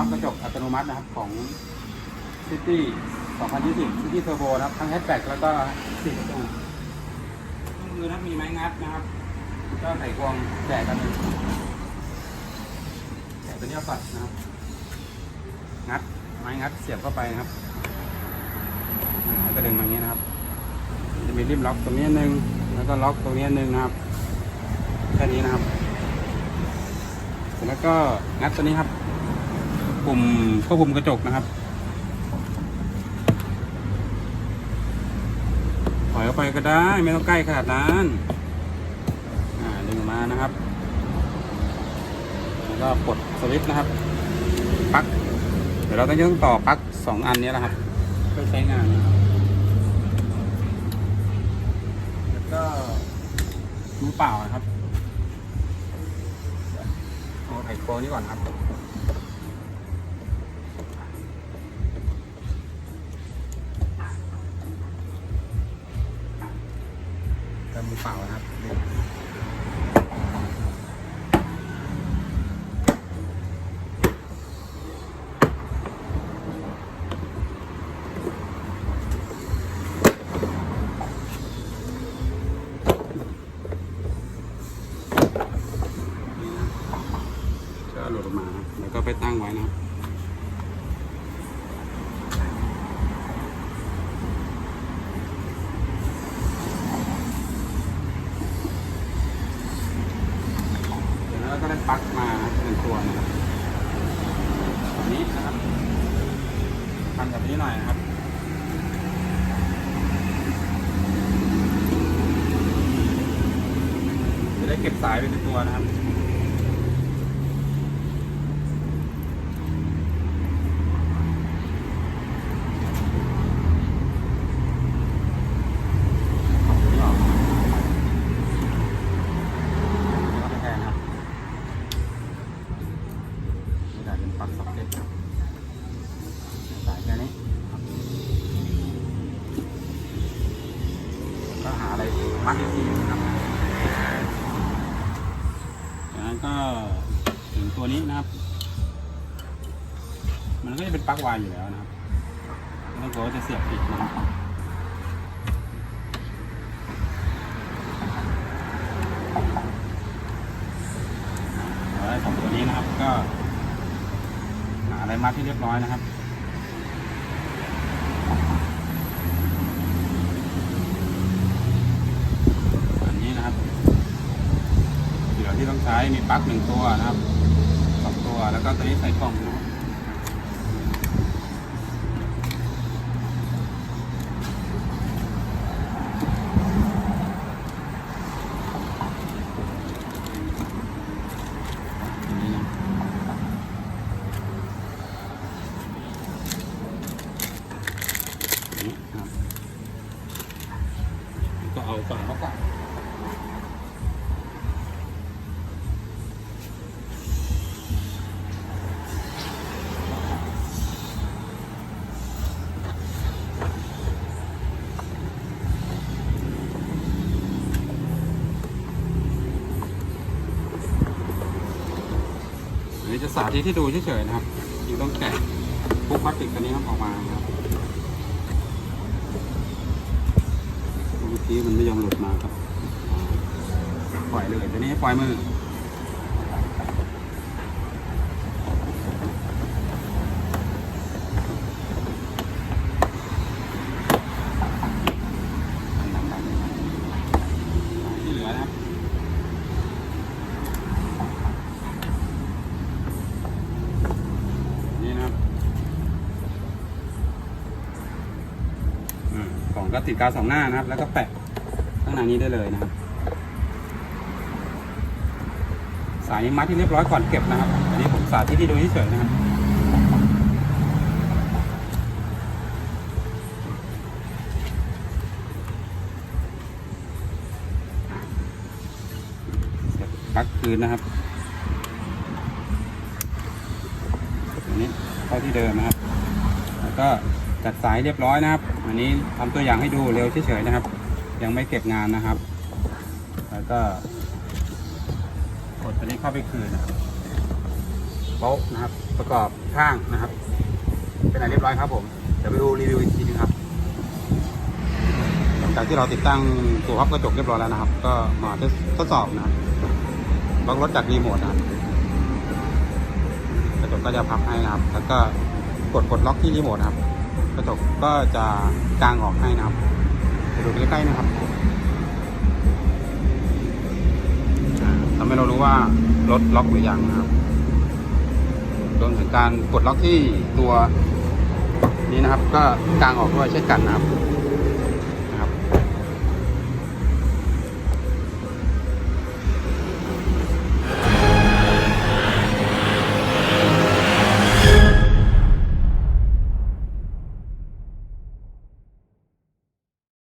มัตินะครับของ City 2020 City Turbo นะครับ ทั้งแฮชแบ็กแล้วก็4ประตูมือนะครับมีไม้งัดนะครับ ก็ไขควงแจกกันแจกตัวนี้เอาปัดนะครับ งัด ไม้งัดเสียบเข้าไปนะครับอ่าแล้วก็ดึงมาอย่างนี้นะครับ จะมีริมล็อกตรงนี้หนึ่งแล้วก็ล็อกตรงนี้หนึ่งนะครับ แค่นี้นะครับ เสร็จแล้วก็งัดตัวนี้ครับ ปุ่มควบคุมกระจกนะครับ ถอยออกไปก็ได้ไม่ต้องใกล้ขนาดนั้นดึงมานะครับ แล้วก็ปลดสวิตช์นะครับปลั๊กเดี๋ยวเราต้องต้องต่อปลั๊กสองอันนี้แหละครับเพื่อใช้งานนะครับแล้วก็มือเปล่านะครับเอาไขควงนี้ก่อนครับ ก็มือเปล่านะครับดึงก็หลุดออกมาครับแล้วก็ไปตั้งไว้นะครับ แล้วก็ได้ปลั๊กมาหนึ่งตัวนะครับอันนี้นะครับันแบบนี้หน่อยนะครับจะได้เก็บสายไปในตัวนะครับ นี่ออกแล้วก็แทนครับ นี่ได้เป็นปลั๊กซ็อกเก็ตครับสายแค่นี้ครับก็หา อะไรอีกทีนะครับจากนั้นก็ถึงตัวนี้นะครับ มันก็จะเป็นปลั๊กวายอยู่แล้วนะครับไม่ต้องกลัวว่าจะเสียบผิดนะครับเอาได้สองตัวนี้นะครับก็หาอะไรมัดที่เรียบร้อยนะครับ อันนี้นะครับเดี๋ยว ที่ต้องใช้มีปลั๊กหนึ่งตัวนะครับสองตัวแล้วก็ตัวนี้ใส่กล่องนะครับอันนี้นก็เอาฝาเข้าไป จะสาธิตที่ดูเฉยๆนะครับยังต้องแกะพุกพลาสติกตัวนี้ครับออกมาครับเมื่อกี้มันไม่ยอมหลุดมาครับ ปล่อยเลยตัวนี้ปล่อยมือที่เหลือนะครับ นี่นะครับ อ่ากล่องก็ติดกาวสองหน้านะครับ แล้วก็แปะข้างในนี้ได้เลยนะครับสายนี้มัดที่เรียบร้อยก่อนเก็บนะครับ อันนี้ผมสาธิตที่ดูเฉยๆนะครับเสียบปลั๊กคืนนะครับอันนี้เข้าที่เดิมนะครับ แล้วก็ จัดสายเรียบร้อยนะครับ อันนี้ทำตัวอย่างให้ดูเร็วเฉยๆนะครับ ยังไม่เก็บงานนะครับ แล้วก็กดตัวนี้เข้าไปคืนนะครับโบ๊ะนะครับ ประกอบข้างนะครับ เป็นอะไรเรียบร้อยครับผม เดี๋ยวไปดูรีวิวอีกทีนึงครับหลังจากที่เราติดตั้งตัวพับกระจกเรียบร้อยแล้วนะครับ ก็มาทดสอบนะครับล็อกรถจากรีโมทนะครับกระจกก็จะพับให้นะครับ แล้วก็กดกดล็อกที่รีโมทนะครับ ระจกก็จะกางออกให้นะครับดูใกล้ๆนะครับอ่าทำให้เรารู้ว่ารถล็อกหรือยังนะครับรวมถึงการกดล็อกที่ตัวนี้นะครับ ก็กางออกด้วยเช่นกันนะครับ